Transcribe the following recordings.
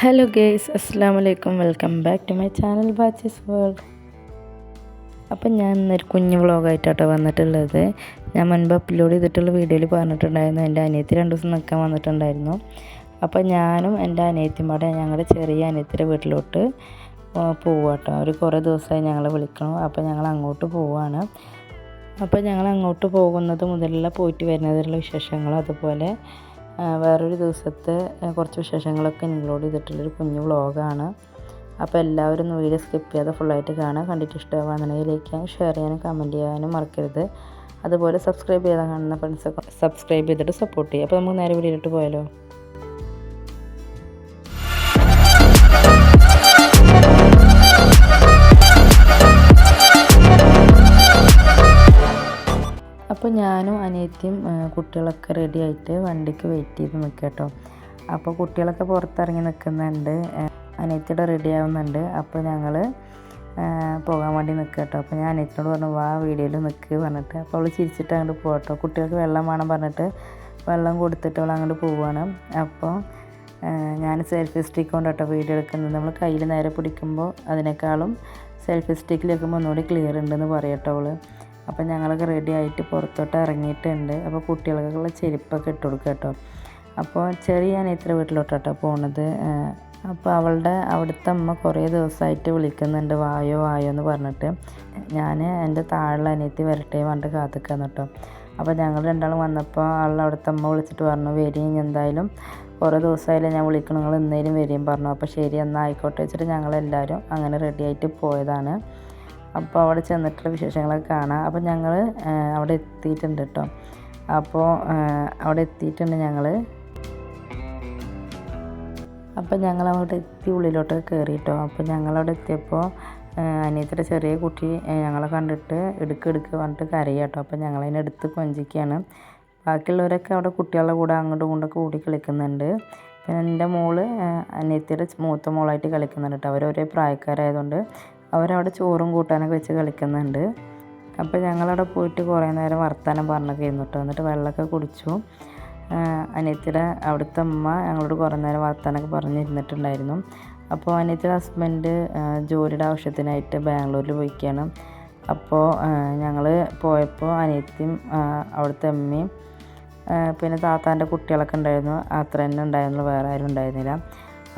Hello guys അസ്സാം വലൈക്കും welcome back to my channel batches world അപ്പം ഞാൻ ഇന്നൊരു കുഞ്ഞു വ്ളോഗായിട്ടാട്ടോ വന്നിട്ടുള്ളത്. ഞാൻ മുൻപ് അപ്ലോഡ് ചെയ്തിട്ടുള്ള വീഡിയോയിൽ പറഞ്ഞിട്ടുണ്ടായിരുന്നു. എന്റെ അനിയത്തി രണ്ട് ദിവസം നിൽക്കാൻ വന്നിട്ടുണ്ടായിരുന്നു. അപ്പം ഞാനും എന്റെ അനിയത്തിയും പാടെ ഞങ്ങളുടെ ചെറിയ അനിയത്തിയുടെ വീട്ടിലോട്ട് പോവാട്ടോ. ഒരു കുറേ ദിവസമായി ഞങ്ങളെ വിളിക്കണം. അപ്പോൾ ഞങ്ങൾ അങ്ങോട്ട് പോവാണ്. അപ്പോൾ ഞങ്ങൾ അങ്ങോട്ട് പോകുന്നത് മുതലുള്ള പോയിട്ട് വരുന്നതിലുള്ള വിശേഷങ്ങളും അതുപോലെ വേറൊരു ദിവസത്തെ കുറച്ച് വിശേഷങ്ങളൊക്കെ ഇൻക്ലൂഡ് ചെയ്തിട്ടുള്ളൊരു കുഞ്ഞു വ്ളോഗാണ്. അപ്പോൾ എല്ലാവരും ഒന്ന് വീഡിയോ സ്കിപ്പ് ചെയ്യാതെ ഫുള്ളായിട്ട് കാണുക. കണ്ടിട്ട് ഇഷ്ടമാകുന്നുണ്ടെങ്കിൽ ലൈക്ക് ചെയ്യാനും ഷെയർ ചെയ്യാനും കമന്റ് ചെയ്യാനും മറക്കരുത്. അതുപോലെ സബ്സ്ക്രൈബ് ചെയ്താൽ കാണുന്ന ഫ്രണ്ട്സൊക്കെ സബ്സ്ക്രൈബ് ചെയ്തിട്ട് സപ്പോർട്ട് ചെയ്യുക. അപ്പോൾ നമുക്ക് നേരെ വീഡിയോയിലോട്ട് പോയാലോ? അപ്പോൾ ഞാനും അനിയത്തിയും കുട്ടികളൊക്കെ റെഡി ആയിട്ട് വണ്ടിക്ക് വെയിറ്റ് ചെയ്ത് നിൽക്കുക കേട്ടോ. അപ്പോൾ കുട്ടികളൊക്കെ പുറത്തിറങ്ങി നിൽക്കുന്നുണ്ട്. അനിയത്തിയുടെ റെഡി ആവുന്നുണ്ട്. അപ്പോൾ ഞങ്ങൾ പോകാൻ വേണ്ടി നിൽക്കുക കേട്ടോ. അപ്പോൾ ഞാൻ അനിയത്തിനോട് പറഞ്ഞു വാ വീഡിയോയിൽ നിൽക്ക് പറഞ്ഞിട്ട്. അപ്പോൾ അവൾ ചിരിച്ചിട്ട് അങ്ങോട്ട് പോകട്ടോ കുട്ടികൾക്ക് വെള്ളം വേണം പറഞ്ഞിട്ട് വെള്ളം കൊടുത്തിട്ട് അവൾ അങ്ങോട്ട് പോവുകയാണ് അപ്പോൾ ഞാൻ സെൽഫി സ്റ്റിക്ക് കൊണ്ട് കേട്ടോ വീഡിയോ എടുക്കുന്നത്. നമ്മൾ കയ്യിൽ നേരെ പിടിക്കുമ്പോൾ അതിനേക്കാളും സെൽഫി സ്റ്റിക്കിൽ ഒന്നുകൂടി ക്ലിയർ ഉണ്ടെന്ന് പറയട്ടോ അവൾ അപ്പോൾ ഞങ്ങളൊക്കെ റെഡി ആയിട്ട് പുറത്തോട്ട് ഇറങ്ങിയിട്ടുണ്ട്. അപ്പോൾ കുട്ടികൾക്കുള്ള ചെരുപ്പൊക്കെ ഇട്ട് കൊടുക്കുക കേട്ടോ. അപ്പോൾ ചെറിയ ഞാൻ ഇത്ര വീട്ടിലോട്ടാട്ടോ പോണത്. അപ്പോൾ അവളുടെ അവിടുത്തെ അമ്മ കുറേ ദിവസമായിട്ട് വിളിക്കുന്നുണ്ട്. വായോ വായോ എന്ന് പറഞ്ഞിട്ട്. ഞാൻ എന്റെ താഴെ അനിയത്തി വരട്ടെ പറഞ്ഞിട്ട് കാത്തിക്കാന്ന് കേട്ടോ. അപ്പോൾ ഞങ്ങൾ രണ്ടാളും വന്നപ്പോൾ ആളുടെ അവിടുത്തെ അമ്മ വിളിച്ചിട്ട് പറഞ്ഞു വരും എന്തായാലും കുറേ ദിവസമായില്ലേ ഞാൻ വിളിക്കണം നിങ്ങൾ എന്നേലും വരും പറഞ്ഞു. അപ്പോൾ ശരി എന്നാൽ ആയിക്കോട്ടെ വെച്ചിട്ട് ഞങ്ങളെല്ലാവരും അങ്ങനെ റെഡിയായിട്ട് പോയതാണ്. അപ്പോൾ അവിടെ ചെന്നിട്ടുള്ള വിശേഷങ്ങളൊക്കെ കാണാം. അപ്പോൾ ഞങ്ങൾ അവിടെ എത്തിയിട്ടുണ്ട് കേട്ടോ അപ്പോൾ അവിടെ എത്തിയിട്ടുണ്ട് ഞങ്ങൾ അപ്പോൾ ഞങ്ങൾ അവിടെ എത്തി ഉള്ളിലോട്ട് കയറി കേട്ടോ അപ്പോൾ ഞങ്ങളവിടെ എത്തിയപ്പോൾ അനിയത്തിയുടെ ചെറിയ കുട്ടി ഞങ്ങളെ കണ്ടിട്ട് എടുക്ക് എടുക്ക് പറഞ്ഞിട്ട് കരയാട്ടോ അപ്പോൾ ഞങ്ങളതിനെ എടുത്ത് കൊഞ്ചിക്കുകയാണ് ബാക്കിയുള്ളവരൊക്കെ അവിടെ കുട്ടികളുടെ കൂടെ അങ്ങോട്ടും ഇങ്ങോട്ടൊക്കെ കൂടി കളിക്കുന്നുണ്ട്. പിന്നെ എന്റെ മോൾ അനിയത്തിയുടെ മൂത്ത മോളായിട്ട് കളിക്കുന്നുണ്ട് കേട്ടോ അവർ ഒരേ പ്രായക്കാരായതുകൊണ്ട് അവരവിടെ ചോറും കൂട്ടാനൊക്കെ വെച്ച് കളിക്കുന്നുണ്ട്. അപ്പോൾ ഞങ്ങളവിടെ പോയിട്ട് കുറേ നേരം വർത്തമാനം പറഞ്ഞൊക്കെ ഇരുന്നു കേട്ടോ. എന്നിട്ട് വെള്ളമൊക്കെ കുടിച്ചു. അനിയത്തിയുടെ അവിടുത്തെ അമ്മ ഞങ്ങളോട് കുറേ നേരം വർത്തമാനമൊക്കെ പറഞ്ഞിരുന്നിട്ടുണ്ടായിരുന്നു അപ്പോൾ അനിയത്തിയുടെ ഹസ്ബൻഡ് ജോലിയുടെ ആവശ്യത്തിനായിട്ട് ബാംഗ്ലൂരിൽ പോയിക്കാണ്. അപ്പോൾ ഞങ്ങൾ പോയപ്പോൾ അനിയത്തിയും അവിടുത്തെ അമ്മയും പിന്നെ താത്താന്റെ കുട്ടികളൊക്കെ ഉണ്ടായിരുന്നു. അത്ര തന്നെ ഉണ്ടായിരുന്നു വേറെ ആരും ഉണ്ടായിരുന്നില്ല.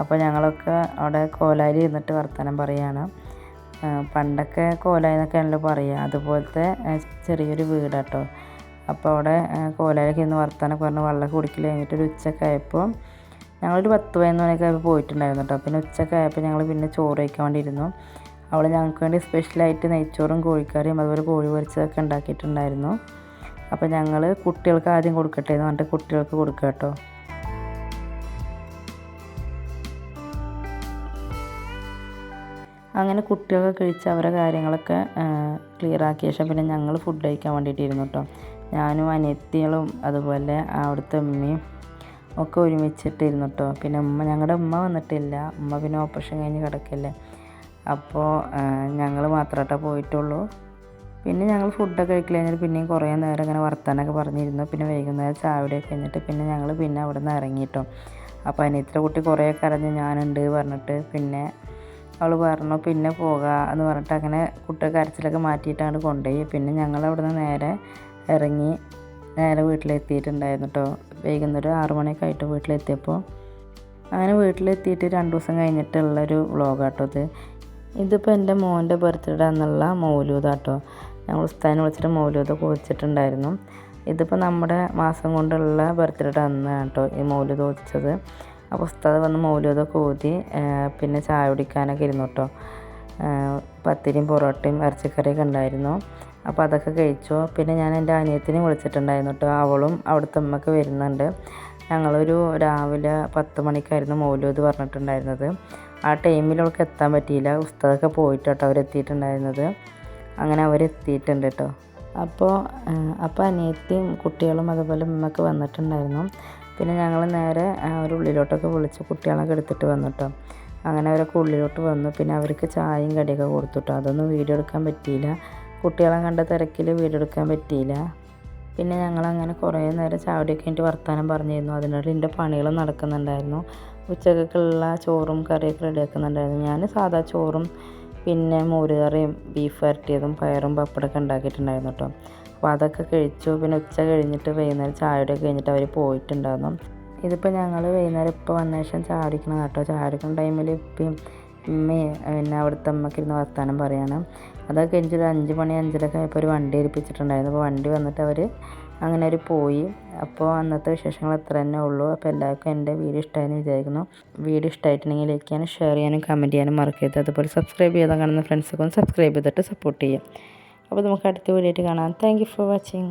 അപ്പോൾ ഞങ്ങളൊക്കെ അവിടെ കോലാരി ഇരുന്നിട്ട് വർത്തമാനം പറയുകയാണ്. പണ്ടൊക്കെ കോലായി എന്നൊക്കെയാണല്ലോ പറയുക അതുപോലത്തെ ചെറിയൊരു വീടാട്ടോ. അപ്പോൾ അവിടെ കോലായിലൊക്കെ ഇന്ന് വർത്തമാനമൊക്കെ പറഞ്ഞ് വെള്ളം കുടിക്കൽ കഴിഞ്ഞിട്ട് ഒരു ഉച്ചയൊക്കെ ആയപ്പോൾ ഞങ്ങളൊരു പത്ത് പതിനൊന്ന് മണിയൊക്കെ ആയപ്പോൾ പോയിട്ടുണ്ടായിരുന്നു കേട്ടോ. പിന്നെ ഉച്ചയൊക്കെ ആയപ്പോൾ ഞങ്ങൾ പിന്നെ ചോറ് കഴിക്കാൻ വേണ്ടിയിരുന്നു അവൾ ഞങ്ങൾക്ക് വേണ്ടി സ്പെഷ്യലായിട്ട് നെയ്ച്ചോറും കോഴിക്കറിയും അതുപോലെ കോഴി പൊരിച്ചതൊക്കെ ഉണ്ടാക്കിയിട്ടുണ്ടായിരുന്നു. അപ്പോൾ ഞങ്ങൾ കുട്ടികൾക്ക് ആദ്യം കൊടുക്കട്ടെ എന്ന് പറഞ്ഞിട്ട് കുട്ടികൾക്ക് കൊടുക്കുക കേട്ടോ. അങ്ങനെ കുട്ടികളൊക്കെ കഴിച്ച് അവരെ കാര്യങ്ങളൊക്കെ ക്ലിയർ ആക്കിയ ശേഷം പിന്നെ ഞങ്ങൾ ഫുഡ് കഴിക്കാൻ വേണ്ടിയിട്ടിരുന്നു കേട്ടോ ഞാനും അനിയത്തികളും അതുപോലെ അവിടുത്തെ അമ്മയും ഒക്കെ ഒരുമിച്ചിട്ടിരുന്നു കേട്ടോ പിന്നെ ഉമ്മ ഞങ്ങളുടെ ഉമ്മ വന്നിട്ടില്ല. ഉമ്മ പിന്നെ ഓപ്പറേഷൻ കഴിഞ്ഞ് കിടക്കല്ലേ. അപ്പോൾ ഞങ്ങൾ മാത്രമായിട്ടേ പോയിട്ടുള്ളൂ. പിന്നെ ഞങ്ങൾ ഫുഡൊക്കെ കഴിക്കൽ കഴിഞ്ഞിട്ട് പിന്നെയും കുറേ നേരം ഇങ്ങനെ വർത്താനൊക്കെ പറഞ്ഞിരുന്നു. പിന്നെ വൈകുന്നേരം ചാവിടെയൊക്കെ കഴിഞ്ഞിട്ട് പിന്നെ ഞങ്ങൾ പിന്നെ അവിടെ നിന്ന് ഇറങ്ങിയിട്ടോ അപ്പോൾ അനിയത്തിന്റെ കുട്ടി കുറേ കരഞ്ഞ് ഞാനുണ്ട് പറഞ്ഞിട്ട് പിന്നെ അവൾ പറഞ്ഞു പിന്നെ പോകാം എന്ന് പറഞ്ഞിട്ട് അങ്ങനെ കുട്ടിയെ കരച്ചിലൊക്കെ മാറ്റിയിട്ടാണ് കൊണ്ടുപോയി. പിന്നെ ഞങ്ങൾ അവിടെ നിന്ന് നേരെ ഇറങ്ങി നേരെ വീട്ടിലെത്തിയിട്ടുണ്ടായിരുന്നു കേട്ടോ വൈകുന്നേരം ആറു മണിയൊക്കെ ആയിട്ട് വീട്ടിലെത്തിയപ്പോൾ അങ്ങനെ വീട്ടിലെത്തിയിട്ട് രണ്ട് ദിവസം കഴിഞ്ഞിട്ടുള്ളൊരു വ്ളോഗാട്ടോ ഇത്. ഇതിപ്പോൾ എന്റെ മോന്റെ ബർത്ത്ഡേ എന്നുള്ള മൗലൂദാട്ടോ. ഞങ്ങൾ ഉസ്താനെ വിളിച്ചിട്ട് മൗലൂത കുറിച്ചിട്ടുണ്ടായിരുന്നു ഇതിപ്പോൾ നമ്മുടെ മാസം കൊണ്ടുള്ള ബർത്ത്ഡേ അന്ന് കേട്ടോ ഈ മൗലൂദ് കുറിച്ചത് അപ്പോൾ ഉസ്താദ് വന്ന് മൗലൂദൊക്കെ ഊതി പിന്നെ ചായ കുടിക്കാനൊക്കെ ഇരുന്നു കേട്ടോ. പത്തിരിയും പൊറോട്ടയും ഇറച്ചിക്കറിയൊക്കെ ഉണ്ടായിരുന്നു. അപ്പോൾ അതൊക്കെ കഴിച്ചു. പിന്നെ ഞാൻ എന്റെ അനിയത്തിനെ വിളിച്ചിട്ടുണ്ടായിരുന്നു കേട്ടോ. അവളും അവിടുത്തെ അമ്മയ്ക്ക് വരുന്നുണ്ട്. ഞങ്ങളൊരു രാവിലെ പത്ത് മണിക്കായിരുന്നു മൗലൂദ് പറഞ്ഞിട്ടുണ്ടായിരുന്നത്. ആ ടൈമിൽ അവൾക്ക് എത്താൻ പറ്റിയില്ല. ഉസ്താദൊക്കെ പോയിട്ട് കേട്ടോ അവരെത്തിയിട്ടുണ്ടായിരുന്നത്. അങ്ങനെ അവരെത്തിയിട്ടുണ്ട് കേട്ടോ. അപ്പോൾ അപ്പോൾ അനിയത്തിയും കുട്ടികളും അതുപോലെ ഉമ്മയൊക്കെ വന്നിട്ടുണ്ടായിരുന്നു. പിന്നെ ഞങ്ങൾ നേരെ ഒരു ഉള്ളിലോട്ടൊക്കെ വിളിച്ച് കുട്ടികളൊക്കെ എടുത്തിട്ട് വന്നു കേട്ടോ അങ്ങനെ അവരൊക്കെ ഉള്ളിലോട്ട് വന്നു. പിന്നെ അവർക്ക് ചായയും കടിയൊക്കെ കൊടുത്തു കേട്ടോ അതൊന്നും വീഡിയോ എടുക്കാൻ പറ്റിയില്ല. കുട്ടികളെ കണ്ട തിരക്കിൽ വീഡിയോ എടുക്കാൻ പറ്റിയില്ല. പിന്നെ ഞങ്ങളങ്ങനെ കുറേ നേരം ചാവടിയൊക്കെ കഴിഞ്ഞിട്ട് വർത്തമാനം പറഞ്ഞിരുന്നു. അതിനിടയിൽ എന്റെ പണികളും നടക്കുന്നുണ്ടായിരുന്നു. ഉച്ചക്കുള്ള ചോറും കറിയൊക്കെ റെഡിയാക്കുന്നുണ്ടായിരുന്നു. ഞാൻ സാധാ ചോറും പിന്നെ മോരുകറിയും ബീഫ് വരട്ടിയതും പയറും പപ്പടമൊക്കെ ഉണ്ടാക്കിയിട്ടുണ്ടായിരുന്നു കേട്ടോ അപ്പോൾ അതൊക്കെ കഴിച്ചു. പിന്നെ ഉച്ച കഴിഞ്ഞിട്ട് വൈകുന്നേരം ചായയുടെ കഴിഞ്ഞിട്ട് അവർ പോയിട്ടുണ്ടായിരുന്നു. ഇതിപ്പോൾ ഞങ്ങൾ വൈകുന്നേരം ഇപ്പോൾ വന്ന ശേഷം ചായ കുടിക്കണം കേട്ടോ ചായ കുടിക്കുന്ന ടൈമിൽ ഇപ്പം ഉമ്മയും പിന്നെ അവിടുത്തെ അമ്മയ്ക്ക് ഇരുന്ന് വർത്താനം പറയണം. അതൊക്കെ കഴിഞ്ഞിട്ട് ഒരു അഞ്ച് മണി അഞ്ചരൊക്കെ ആയപ്പോൾ ഒരു വണ്ടി ഏൽപ്പിച്ചിട്ടുണ്ടായിരുന്നു. അപ്പോൾ വണ്ടി വന്നിട്ട് അവർ അങ്ങനെ അവർ പോയി. അപ്പോൾ അന്നത്തെ വിശേഷങ്ങൾ അത്ര തന്നെ ഉള്ളൂ. അപ്പോൾ എല്ലാവർക്കും എന്റെ വീഡിയോ ഇഷ്ടമായെന്ന് വിചാരിക്കുന്നു. വീഡിയോ ഇഷ്ടമായിട്ടുണ്ടെങ്കിൽ ലൈക്ക് ചെയ്യാനും ഷെയർ ചെയ്യാനും കമന്റ് ചെയ്യാനും മറക്കരുത്. അതുപോലെ സബ്സ്ക്രൈബ് ചെയ്താൽ കാണുന്ന ഫ്രണ്ട്സൊക്കെ ഒന്ന് സബ്സ്ക്രൈബ് ചെയ്തിട്ട് സപ്പോർട്ട് ചെയ്യാം. അപ്പോൾ നമുക്ക് അടുത്ത വീഡിയോ ആയിട്ട് കാണാം. Thank for watching